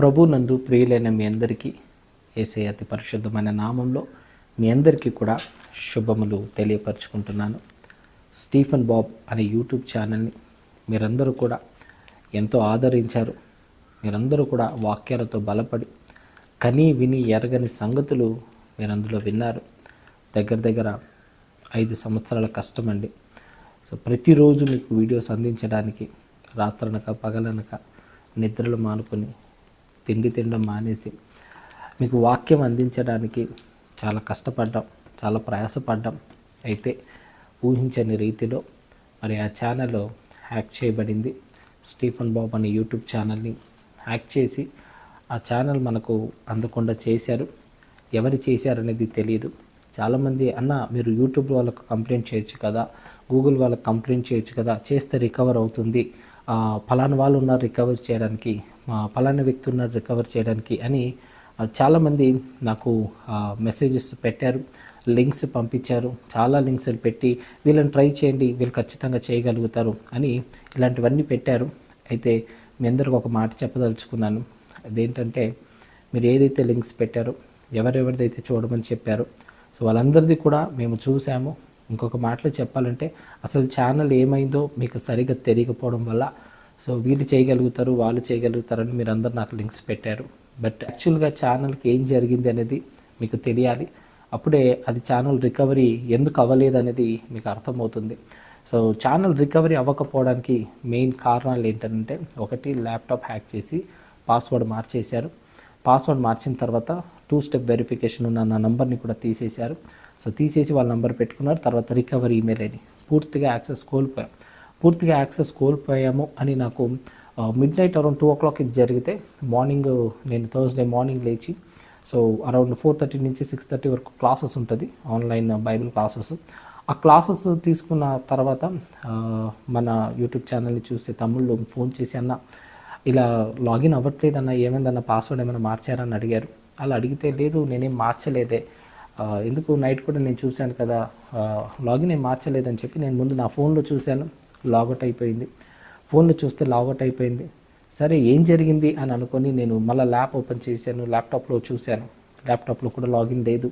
ప్రభు నందు ప్రియులైన మీ అందరికీ ఏసే అతి పరిశుద్ధమైన నామంలో మీ అందరికీ కూడా శుభములు తెలియపరచుకుంటున్నాను. స్టీఫన్ బాబ్ అనే యూట్యూబ్ ఛానల్ని మీరందరూ కూడా ఎంతో ఆదరించారు. మీరందరూ కూడా వాక్యాలతో బలపడి కని విని ఎరగని సంగతులు మీరు అందులో విన్నారు. దగ్గర దగ్గర ఐదు సంవత్సరాల కష్టమండి. సో ప్రతిరోజు మీకు వీడియోస్ అందించడానికి రాత్రనక పగలనక నిద్రలు మానుకొని తిండి తినడం మానేసి మీకు వాక్యం అందించడానికి చాలా కష్టపడ్డాం చాలా ప్రయాసపడ్డాం. అయితే ఊహించని రీతిలో మరి ఆ ఛానల్ హ్యాక్ చేయబడింది. స్టీఫన్ బాబు అనే యూట్యూబ్ ఛానల్ని హ్యాక్ చేసి ఆ ఛానల్ మనకు అందకుండా చేశారు. ఎవరు చేశారనేది తెలియదు చాలామంది అన్న మీరు యూట్యూబ్ వాళ్ళకు కంప్లైంట్ చేయొచ్చు కదా గూగుల్ వాళ్ళకి కంప్లైంట్ చేయొచ్చు కదా చేస్తే రికవర్ అవుతుంది. ఆ, ఫలానా వాళ్ళు ఉన్నారు రికవర్ చేయడానికి పలానా వ్యక్తి ఉన్నారు రికవర్ చేయడానికి అని చాలామంది నాకు మెసేజెస్ పెట్టారు లింక్స్ పంపించారు చాలా లింక్స్ పెట్టి వీళ్ళని ట్రై చేయండి వీళ్ళు ఖచ్చితంగా చేయగలుగుతారు అని ఇలాంటివన్నీ పెట్టారు. అయితే మీ అందరికి ఒక మాట చెప్పదలుచుకున్నాను. అదేంటంటే మీరు ఏదైతే లింక్స్ పెట్టారో ఎవరెవరిదైతే చూడమని చెప్పారో సో వాళ్ళందరిది కూడా మేము చూసాము. ఇంకొక మాటలో చెప్పాలంటే అసలు ఛానల్ ఏమైందో మీకు సరిగ్గా తెలియకపోవడం వల్ల సో వీళ్ళు చేయగలుగుతారు వాళ్ళు చేయగలుగుతారని మీరు అందరు నాకు లింక్స్ పెట్టారు. బట్ యాక్చువల్గా ఛానల్కి ఏం జరిగింది అనేది మీకు తెలియాలి. అప్పుడే అది ఛానల్ రికవరీ ఎందుకు అవ్వలేదు అనేది మీకు అర్థమవుతుంది. సో ఛానల్ రికవరీ అవ్వకపోవడానికి మెయిన్ కారణాలు ఏంటంటే ఒకటి ల్యాప్టాప్ హ్యాక్ చేసి పాస్వర్డ్ మార్చేశారు. పాస్వర్డ్ మార్చిన తర్వాత టూ స్టెప్ వెరిఫికేషన్ ఉన్న నా నంబర్ని కూడా తీసేశారు. సో తీసేసి వాళ్ళ నంబర్ పెట్టుకున్నారు. తర్వాత రికవరీ ఈమెయిల్ ఐడి. పూర్తిగా యాక్సెస్ కోల్పోయాం. పూర్తిగా యాక్సెస్ కోల్పోయాము అని నాకు midnight around two o'clock ఇది జరిగితే మార్నింగ్ నేను థర్స్డే మార్నింగ్ లేచి సో అరౌండ్ ఫోర్ థర్టీ నుంచి సిక్స్ థర్టీ వరకు క్లాసెస్ ఉంటుంది ఆన్లైన్ బైబిల్ క్లాసెస్ ఆ క్లాసెస్ తీసుకున్న తర్వాత మన యూట్యూబ్ ఛానల్ని చూసి తమ్ముళ్ళు ఫోన్ చేసి అన్న ఇలా లాగిన్ అవ్వట్లేదన్న ఏమైందన్న పాస్వర్డ్ ఏమైనా మార్చారని అడిగారు. అలా అడిగితే లేదు నేనేం మార్చలేదే. ఎందుకు? నైట్ కూడా నేను చూశాను కదా. లాగిన్ ఏం మార్చలేదని చెప్పి నేను ముందు నా ఫోన్లో చూశాను. లాగౌట్ అయిపోయింది. ఫోన్లో చూస్తే లాగౌట్ అయిపోయింది. సరే ఏం జరిగింది అని అనుకొని నేను మళ్ళీ ల్యాప్ ఓపెన్ చేశాను. ల్యాప్టాప్లో చూశాను. ల్యాప్టాప్లో కూడా లాగిన్ లేదు.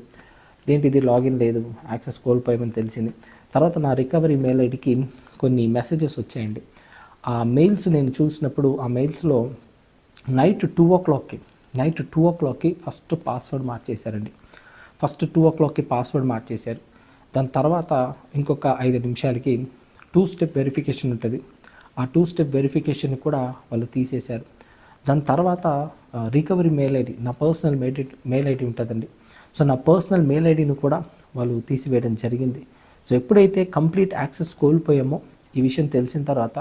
ఏంటిది లాగిన్ లేదు. యాక్సెస్ కోల్పోయామని తెలిసింది. తర్వాత నా రికవరీ మెయిల్ ఐడికి కొన్ని మెసేజెస్ వచ్చాయండి. ఆ మెయిల్స్ నేను చూసినప్పుడు ఆ మెయిల్స్లో నైట్ టూ ఓ క్లాక్కి నైట్ టూ ఓ క్లాక్కి ఫస్ట్ పాస్వర్డ్ మార్చేశారండి. ఫస్ట్ టూ ఓ క్లాక్కి పాస్వర్డ్ మార్చేశారు. దాని తర్వాత ఇంకొక ఐదు నిమిషాలకి టూ స్టెప్ వెరిఫికేషన్ ఉంటుంది. ఆ టూ స్టెప్ వెరిఫికేషన్ కూడా వాళ్ళు తీసేశారు. దాని తర్వాత రికవరీ మెయిల్ ఐడి నా పర్సనల్ మెయిల్ మెయిల్ ఐడి ఉంటుందండి. సో నా పర్సనల్ మెయిల్ ఐడిని కూడా వాళ్ళు తీసివేయడం జరిగింది. సో ఎప్పుడైతే కంప్లీట్ యాక్సెస్ కోల్పోయామో ఈ విషయం తెలిసిన తర్వాత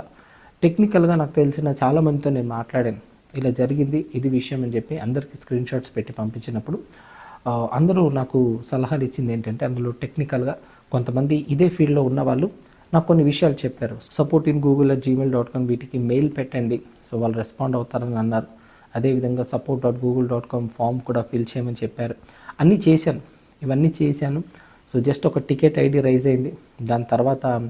టెక్నికల్గా నాకు తెలిసిన చాలామందితో నేను మాట్లాడాను. ఇలా జరిగింది ఇది విషయం అని చెప్పి అందరికీ స్క్రీన్ షాట్స్ పెట్టి పంపించినప్పుడు అందరూ నాకు సలహాలు ఇచ్చింది ఏంటంటే అందులో టెక్నికల్గా కొంతమంది ఇదే ఫీల్డ్లో ఉన్న వాళ్ళు నాకు కొన్ని విషయాలు చెప్పారు. Support in Google at Gmail dot com వీటికి మెయిల్ పెట్టండి. సో వాళ్ళు రెస్పాండ్ అవుతారని అన్నారు. అదేవిధంగా support dot Google dot com form కూడా ఫిల్ చేయమని చెప్పారు. అన్నీ చేశాను. ఇవన్నీ చేశాను. సో జస్ట్ ఒక టికెట్ ఐడి రైజ్ అయింది. దాని తర్వాత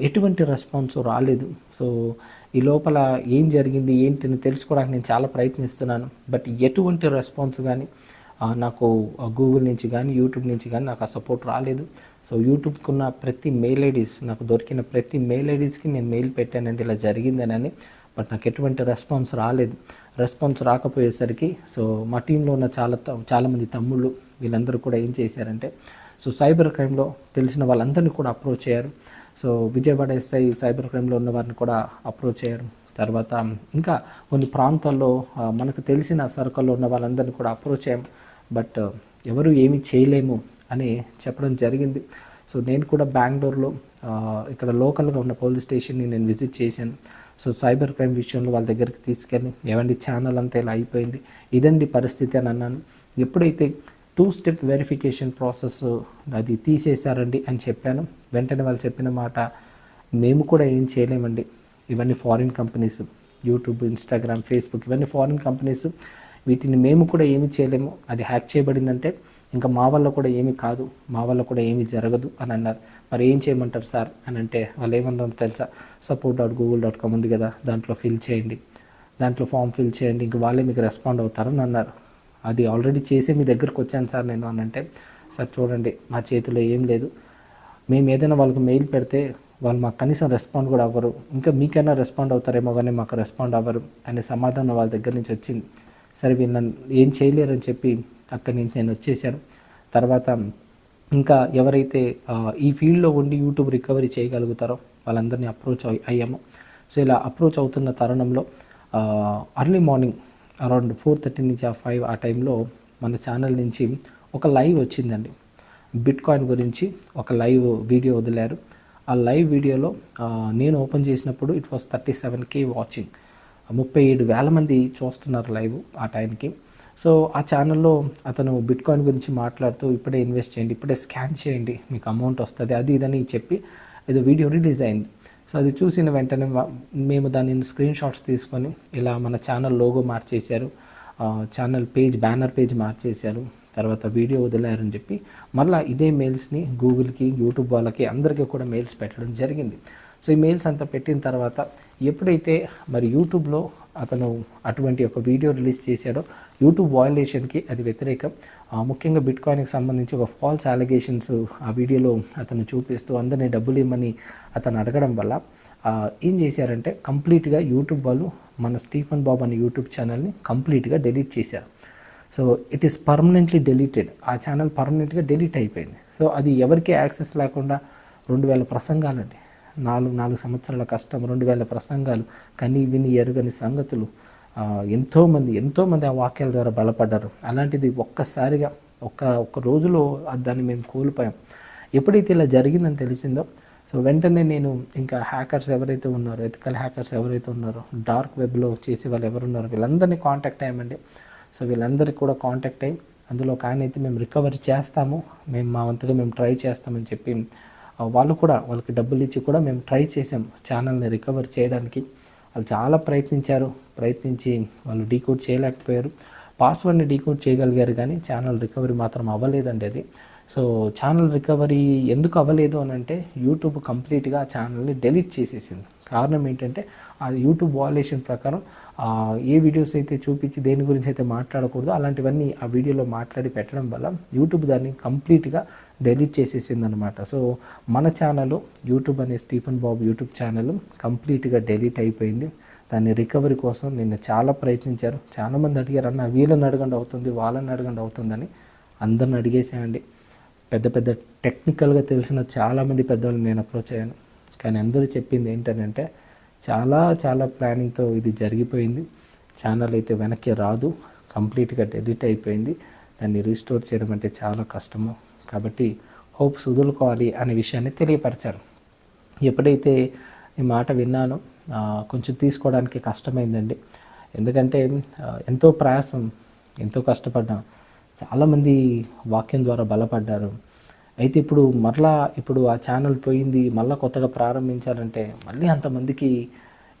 ఎటువంటి రెస్పాన్స్ రాలేదు. సో ఈ లోపల ఏం జరిగింది ఏంటిని తెలుసుకోవడానికి నేను చాలా ప్రయత్నిస్తున్నాను. బట్ ఎటువంటి రెస్పాన్స్ కానీ నాకు గూగుల్ నుంచి కానీ యూట్యూబ్ నుంచి కానీ నాకు ఆ సపోర్ట్ రాలేదు. సో యూట్యూబ్కి ఉన్న ప్రతి మెయిల్ ఐడీస్ నాకు దొరికిన ప్రతి మెయిల్ ఐడీస్కి నేను మెయిల్ పెట్టానండి ఇలా జరిగిందనని. బట్ నాకు ఎటువంటి రెస్పాన్స్ రాలేదు. రెస్పాన్స్ రాకపోయేసరికి సో మా టీంలో ఉన్న చాలా చాలామంది తమ్ముళ్ళు వీళ్ళందరూ కూడా ఏం చేశారంటే సో సైబర్ క్రైమ్లో తెలిసిన వాళ్ళందరినీ కూడా అప్రోచ్ అయ్యారు. సో విజయవాడ ఎస్ఐ సైబర్ క్రైమ్లో ఉన్న వారిని కూడా అప్రోచ్ అయ్యారు. తర్వాత ఇంకా కొన్ని ప్రాంతాల్లో మనకు తెలిసిన సర్కల్లో ఉన్న వాళ్ళందరినీ కూడా అప్రోచ్ అయ్యాం. బట్ ఎవరు ఏమి చేయలేము. అని చెప్పడం జరిగింది. సో నేను కూడా బెంగళూరులో ఇక్కడ లోకల్గా ఉన్న పోలీస్ స్టేషన్ని నేను విజిట్ చేశాను. సో సైబర్ క్రైమ్ విషయంలో వాళ్ళ దగ్గరికి తీసుకెళ్ళి ఏమండి ఛానల్ అంతా ఇలా అయిపోయింది ఇదండి పరిస్థితి అని అన్నాను. ఎప్పుడైతే టూ స్టెప్ వెరిఫికేషన్ ప్రాసెస్ అది తీసేశారండి అని చెప్పాను వెంటనే వాళ్ళు చెప్పిన మాట మేము కూడా ఏం చేయలేమండి ఇవన్నీ foreign companies YouTube Instagram Facebook ఇవన్నీ ఫారిన్ కంపెనీస్ వీటిని మేము కూడా ఏమి చేయలేము అది హ్యాక్ చేయబడిందంటే ఇంకా మా వల్ల కూడా ఏమి కాదు మా వల్ల కూడా ఏమి జరగదు అని అన్నారు. మరి ఏం చేయమంటారు సార్ అని అంటే వాళ్ళు ఏమన్నారు తెలుసా? Support dot Google dot com ఉంది కదా దాంట్లో ఫిల్ చేయండి. దాంట్లో ఫామ్ ఫిల్ చేయండి ఇంక వాళ్ళే మీకు రెస్పాండ్ అవుతారని అన్నారు. అది ఆల్రెడీ చేసి మీ దగ్గరకు వచ్చాను సార్ నేను అని అంటే సార్ చూడండి మా చేతిలో ఏం లేదు. మేము ఏదైనా వాళ్ళకి మెయిల్ పెడితే వాళ్ళు మాకు కనీసం రెస్పాండ్ కూడా అవ్వరు. ఇంకా మీకైనా రెస్పాండ్ అవుతారేమో కానీ మాకు రెస్పాండ్ అవ్వరు అనే సమాధానం వాళ్ళ దగ్గర నుంచి వచ్చింది. సరే వీళ్ళు నన్ను ఏం చేయలేరని చెప్పి అక్కడి నుంచి నేను వచ్చేసాను. తర్వాత ఇంకా ఎవరైతే ఈ ఫీల్డ్లో ఉండి యూట్యూబ్ రికవరీ చేయగలుగుతారో వాళ్ళందరినీ అప్రోచ్ అయ్యాము. సో ఇలా అప్రోచ్ అవుతున్న తరుణంలో early morning around four thirty నుంచి ఆ ఫైవ్ ఆ టైంలో మన ఛానల్ నుంచి ఒక లైవ్ వచ్చిందండి. బిట్ కాయిన్ గురించి ఒక లైవ్ వీడియో వదిలారు. ఆ లైవ్ వీడియోలో నేను ఓపెన్ చేసినప్పుడు it was thirty seven K watching ముప్పై ఏడు వేల మంది చూస్తున్నారు లైవ్ ఆ టైంకి. సో ఆ ఛానల్లో అతను బిట్ కాయిన్ గురించి మాట్లాడుతూ ఇప్పుడే ఇన్వెస్ట్ చేయండి ఇప్పుడే స్కాన్ చేయండి మీకు అమౌంట్ వస్తుంది అది ఇదని చెప్పి ఏదో వీడియో రిలీజ్ అయింది. సో అది చూసిన వెంటనే మేము దానిని స్క్రీన్ షాట్స్ తీసుకొని ఇలా మన ఛానల్ లోగో మార్చేశారు ఛానల్ పేజ్ బ్యానర్ పేజ్ మార్చేశారు తర్వాత వీడియో వదిలారని చెప్పి మళ్ళీ ఇదే మెయిల్స్ని గూగుల్కి యూట్యూబ్ వాళ్ళకి అందరికీ కూడా మెయిల్స్ పెట్టడం జరిగింది. సో ఈ మెయిల్స్ అంతా పెట్టిన తర్వాత ఎప్పుడైతే మరి యూట్యూబ్లో అతను అటువంటి ఒక వీడియో రిలీజ్ చేశాడో యూట్యూబ్ వాయులేషన్కి అది వ్యతిరేకం. ముఖ్యంగా బిట్ కాయిన్కి సంబంధించి ఒక ఫాల్స్ అలిగేషన్స్ ఆ వీడియోలో అతను చూపిస్తూ అందరినీ డబ్బులు ఇవ్వమని అతను అడగడం వల్ల ఏం చేశారంటే కంప్లీట్గా యూట్యూబ్ వాళ్ళు మన స్టీఫన్ బాబు అనే యూట్యూబ్ ఛానల్ని కంప్లీట్గా డెలీట్ చేశారు. So it is permanently deleted ఆ ఛానల్ పర్మనెంట్గా డెలీట్ అయిపోయింది. సో అది ఎవరికి యాక్సెస్ లేకుండా రెండు వేల ప్రసంగాలండి. నాలుగు నాలుగు సంవత్సరాల కష్టం రెండు వేల ప్రసంగాలు కని విని ఎరుగని సంగతులు ఎంతోమంది ఎంతోమంది ఆ వాక్యాల ద్వారా బలపడ్డారు. అలాంటిది ఒక్కసారిగా ఒక్క ఒక్క రోజులో దాన్ని మేము కోల్పోయాం. ఎప్పుడైతే ఇలా జరిగిందని తెలిసిందో సో వెంటనే నేను ఇంకా హ్యాకర్స్ ఎవరైతే ఉన్నారో ఎథికల్ హ్యాకర్స్ ఎవరైతే ఉన్నారో డార్క్ వెబ్లో చేసే వాళ్ళు ఎవరు ఉన్నారో వీళ్ళందరినీ కాంటాక్ట్ అయ్యామండి. సో వీళ్ళందరికీ కూడా కాంటాక్ట్ అయ్యి అందులో ఒక ఆయన అయితే మేము రికవరీ చేస్తాము మేము మా వంతుగా మేము ట్రై చేస్తామని చెప్పి వాళ్ళు కూడా వాళ్ళకి డబ్బులు ఇచ్చి కూడా మేము ట్రై చేసాం ఛానల్ని రికవర్ చేయడానికి. వాళ్ళు చాలా ప్రయత్నించారు ప్రయత్నించి వాళ్ళు డీకోడ్ చేయలేకపోయారు. పాస్వర్డ్ని డీకోడ్ చేయగలిగారు కానీ ఛానల్ రికవరీ మాత్రం అవ్వలేదండి అది. సో ఛానల్ రికవరీ ఎందుకు అవ్వలేదు అని అంటే యూట్యూబ్ కంప్లీట్గా ఆ ఛానల్ని డెలీట్ చేసేసింది. కారణం ఏంటంటే ఆ యూట్యూబ్ వాల్యుయేషన్ ప్రకారం ఏ వీడియోస్ అయితే చూపించి దేని గురించి అయితే మాట్లాడకూడదు అలాంటివన్నీ ఆ వీడియోలో మాట్లాడి పెట్టడం వల్ల యూట్యూబ్ దాన్ని కంప్లీట్గా డెలీట్ చేసేసింది అనమాట సో మన ఛానల్ యూట్యూబ్ అనే స్టీఫెన్ బాబు యూట్యూబ్ ఛానల్ కంప్లీట్గా డెలీట్ అయిపోయింది. దాన్ని రికవరీ కోసం నిన్న చాలా ప్రయత్నించారు. చాలామంది అడిగారు అన్న వీళ్ళని అడగండి అవుతుంది వాళ్ళని అడగండి అవుతుందని అందరిని అడిగేసేయండి. పెద్ద పెద్ద టెక్నికల్గా తెలిసిన చాలామంది పెద్దవాళ్ళు నేను అప్రోచ్ అయ్యాను. కానీ అందరూ చెప్పింది ఏంటంటే చాలా చాలా ప్లానింగ్తో ఇది జరిగిపోయింది. ఛానల్ అయితే వెనక్కి రాదు కంప్లీట్గా డెలీట్ అయిపోయింది. దాన్ని రీస్టోర్ చేయడం అంటే చాలా కష్టము. కాబట్టి హోప్స్ వదులుకోవాలి అనే విషయాన్ని తెలియపరిచారు. ఎప్పుడైతే ఈ మాట విన్నానో కొంచెం తీసుకోవడానికి కష్టమైందండి. ఎందుకంటే ఎంతో ప్రయాసం ఎంతో కష్టపడ్డాం. చాలామంది వాక్యం ద్వారా బలపడ్డారు. అయితే ఇప్పుడు మరలా ఇప్పుడు ఆ ఛానల్ పోయింది మళ్ళీ కొత్తగా ప్రారంభించారంటే మళ్ళీ అంతమందికి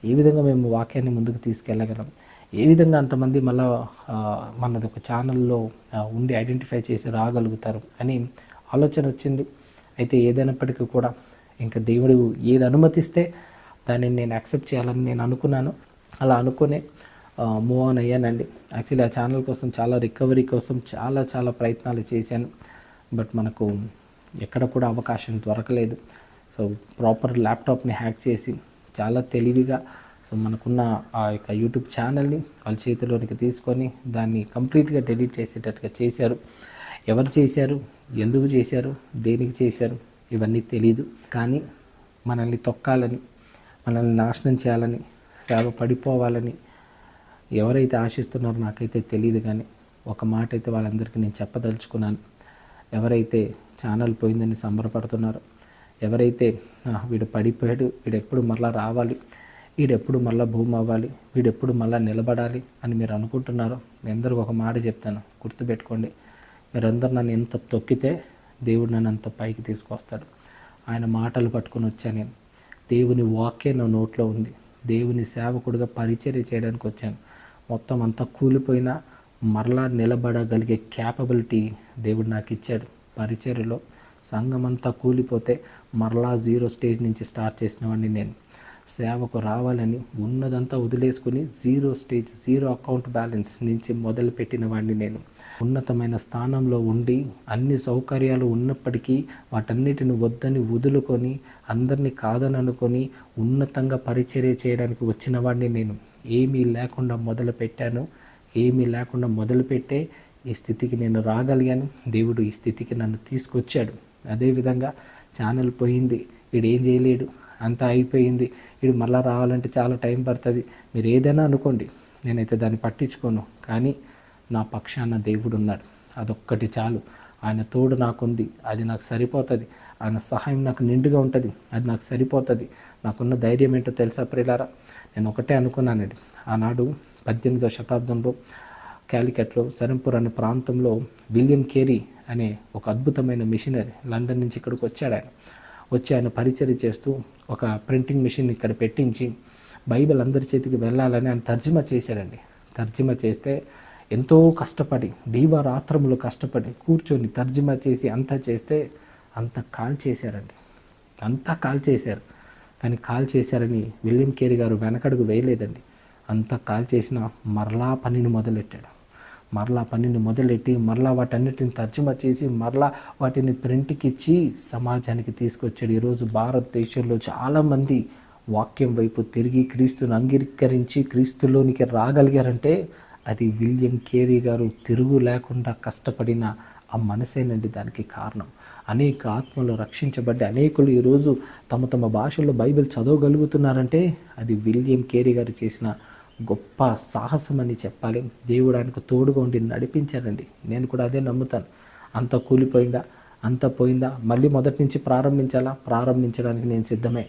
ఏ విధంగా మేము వాక్యాన్ని ముందుకు తీసుకెళ్ళగలం? ఏ విధంగా అంతమంది మళ్ళా మనది ఒక ఛానల్లో ఉండి ఐడెంటిఫై చేసి రాగలుగుతారు అని ఆలోచన వచ్చింది. అయితే ఏదైనప్పటికీ కూడా ఇంకా దేవుడు ఏది అనుమతిస్తే దాన్ని నేను యాక్సెప్ట్ చేయాలని నేను అనుకున్నాను. అలా అనుకునే మూవ్ ఆన్ అయ్యానండి. యాక్చువల్లీ ఆ ఛానల్ కోసం చాలా రికవరీ కోసం చాలా చాలా ప్రయత్నాలు చేశాను. బట్ మనకు ఎక్కడ కూడా అవకాశం దొరకలేదు. సో ప్రాపర్ ల్యాప్టాప్ని హ్యాక్ చేసి చాలా తెలివిగా సో మనకున్న ఆ యొక్క యూట్యూబ్ ఛానల్ని వాళ్ళ చేతిలోనికి తీసుకొని దాన్ని కంప్లీట్గా డెలీట్ చేసేటట్టుగా చేశారు. ఎవరు చేశారు? ఎందుకు చేశారు? దేనికి చేశారు? ఇవన్నీ తెలియదు కానీ మనల్ని తొక్కాలని మనల్ని నాశనం చేయాలని సేవ పడిపోవాలని ఎవరైతే ఆశిస్తున్నారో నాకైతే తెలియదు కానీ ఒక మాట అయితే వాళ్ళందరికీ నేను చెప్పదలుచుకున్నాను. ఎవరైతే ఛానల్ పోయిందని సంబరపడుతున్నారో ఎవరైతే వీడు పడిపోయాడు వీడు ఎప్పుడు మళ్ళా రావాలి వీడెప్పుడు మళ్ళా భూమి అవ్వాలి వీడెప్పుడు మళ్ళీ నిలబడాలి అని మీరు అనుకుంటున్నారో మీ అందరికీ ఒక మాట చెప్తాను. గుర్తుపెట్టుకోండి. మీరందరూ నన్ను ఎంత తొక్కితే దేవుడు నన్ను అంత పైకి తీసుకొస్తాడు. ఆయన మాటలు పట్టుకొని వచ్చాను నేను. దేవుని వాక్యే నా నోట్లో ఉంది. దేవుని సేవకుడిగా పరిచర్య చేయడానికి వచ్చాను. మొత్తం అంతా కూలిపోయినా మరలా నిలబడగలిగే క్యాపబిలిటీ దేవుడు నాకు ఇచ్చాడు. పరిచర్యలో సంఘం అంతా కూలిపోతే మరలా జీరో స్టేజ్ నుంచి స్టార్ట్ చేసినవాడిని నేను. సేవకు రావాలని ఉన్నదంతా వదిలేసుకుని zero stage zero account balance నుంచి మొదలుపెట్టిన వాడిని నేను. ఉన్నతమైన స్థానంలో ఉండి అన్ని సౌకర్యాలు ఉన్నప్పటికీ వాటన్నిటిని వద్దని వదులుకొని అందరినీ కాదని అనుకొని ఉన్నతంగా పరిచర్య చేయడానికి వచ్చిన వాడిని నేను. ఏమీ లేకుండా మొదలు పెట్టాను. ఏమీ లేకుండా మొదలుపెట్టే ఈ స్థితికి నేను రాగలిగాను. దేవుడు ఈ స్థితికి నన్ను తీసుకొచ్చాడు. అదేవిధంగా ఛానల్ పోయింది. వీడు ఏం చేయలేడు. అంతా అయిపోయింది. వీడు మళ్ళీ రావాలంటే చాలా టైం పడుతుంది. మీరు ఏదైనా అనుకోండి. నేనైతే దాన్ని పట్టించుకోను. కానీ నా పక్షాన దేవుడు ఉన్నాడు అదొక్కటి చాలు. ఆయన తోడు నాకుంది. అది నాకు సరిపోతుంది. ఆయన సహాయం నాకు నిండుగా ఉంటుంది. అది నాకు సరిపోతుంది. నాకున్న ధైర్యం ఏంటో తెలుసా ప్రియులారా? నేను ఒకటే అనుకున్నానండి. ఆనాడు పద్దెనిమిదవ శతాబ్దంలో క్యాలికట్లో సరంపూర్ అనే ప్రాంతంలో విలియం కేరీ అనే ఒక అద్భుతమైన మిషనరీ లండన్ నుంచి ఇక్కడికి వచ్చాడు ఆయన. వచ్చి ఆయన పరిచయం చేస్తూ ఒక ప్రింటింగ్ మిషన్ ఇక్కడ పెట్టించి బైబిల్ అందరి చేతికి వెళ్ళాలని ఆయన తర్జుమా చేశాడండి. తర్జుమా చేస్తే ఎంతో కష్టపడి దీవారాత్రములు కష్టపడి కూర్చొని తర్జుమా చేసి అంతా చేస్తే అంత కాల్ చేశారండి. అంతా కాల్ చేశారు. కానీ కాల్ చేశారని విలియం కేరీ గారు వెనకడుగు వేయలేదండి. అంతా కాల్ చేసిన మరలా పనిని మొదలెట్టాడు. మరలా పనిని మొదలెట్టి మరలా వాటన్నిటిని తర్జుమా చేసి మరలా వాటిని ప్రింట్కి ఇచ్చి సమాజానికి తీసుకొచ్చాడు. ఈరోజు భారతదేశంలో చాలామంది వాక్యం వైపు తిరిగి క్రీస్తును అంగీకరించి క్రీస్తులోనికి రాగలిగారంటే అది విలియం కేరీ గారు తిరుగు లేకుండా కష్టపడిన ఆ మనసేనండి దానికి కారణం. అనేక ఆత్మలు రక్షించబడ్డ అనేకులు ఈరోజు తమ తమ భాషల్లో బైబిల్ చదవగలుగుతున్నారంటే అది విలియం కేరీ గారు చేసిన గొప్ప సాహసం అని చెప్పాలి. దేవుడు ఆయనకు తోడుగా ఉండి నడిపించారండి నేను కూడా అదే నమ్ముతాను. అంత కూలిపోయిందా? అంత పోయిందా? మళ్ళీ మొదటి నుంచి ప్రారంభించాలా? ప్రారంభించడానికి నేను సిద్ధమే.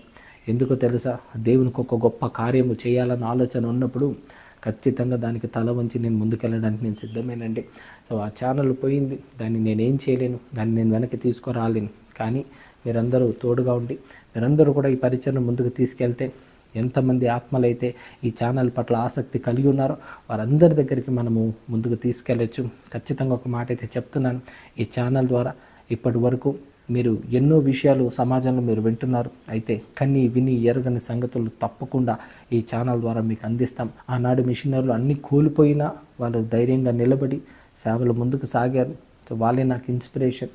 ఎందుకో తెలుసా? దేవునికి ఒక గొప్ప కార్యము చేయాలన్న ఆలోచన ఉన్నప్పుడు ఖచ్చితంగా దానికి తల వంచి నేను ముందుకెళ్ళడానికి నేను సిద్ధమేనండి. సో ఆ ఛానల్ పోయింది. దాన్ని నేనేం చేయలేను. దాన్ని నేను వెనక్కి తీసుకురాలేను. కానీ మీరందరూ తోడుగా ఉండి మీరందరూ కూడా ఈ పరిచయం ముందుకు తీసుకెళ్తే ఎంతమంది ఆత్మలైతే ఈ ఛానల్ పట్ల ఆసక్తి కలిగి ఉన్నారో వారందరి దగ్గరికి మనము ముందుకు తీసుకెళ్ళచ్చు. ఖచ్చితంగా ఒక మాట అయితే చెప్తున్నాను. ఈ ఛానల్ ద్వారా ఇప్పటి వరకు మీరు ఎన్నో విషయాలు సమాజంలో మీరు వింటున్నారు. అయితే కన్ని విని ఎరగని సంగతులు తప్పకుండా ఈ ఛానల్ ద్వారా మీకు అందిస్తాం. ఆనాడు మిషనర్లు అన్నీ కోల్పోయినా వాళ్ళు ధైర్యంగా నిలబడి సేవలు ముందుకు సాగారు. సో వాళ్ళే నాకు ఇన్స్పిరేషన్.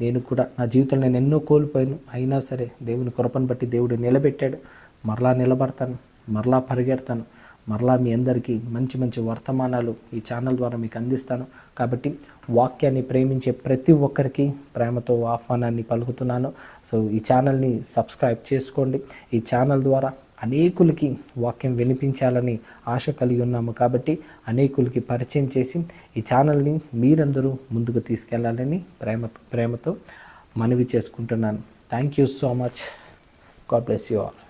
నేను కూడా నా జీవితంలో నేను ఎన్నో కోల్పోయాను. అయినా సరే దేవుని కృపను బట్టి దేవుడు నిలబెట్టాడు. మరలా నిలబడతాను. మరలా పరిగెడతాను. మరలా మీ అందరికీ మంచి మంచి వర్తమానాలు ఈ ఛానల్ ద్వారా మీకు అందిస్తాను. కాబట్టి వాక్యాన్ని ప్రేమించే ప్రతి ఒక్కరికి ప్రేమతో ఆహ్వానాన్ని పలుకుతున్నాను. సో ఈ ఛానల్ని సబ్స్క్రైబ్ చేసుకోండి. ఈ ఛానల్ ద్వారా అనేకులకి వాక్యం వినిపించాలని ఆశ కలిగి ఉన్నాము కాబట్టి అనేకులకి పరిచయం చేసి ఈ ఛానల్ని మీరందరూ ముందుకు తీసుకెళ్ళాలని ప్రేమ ప్రేమతో మనవి చేసుకుంటున్నాను. Thank you so much God bless you all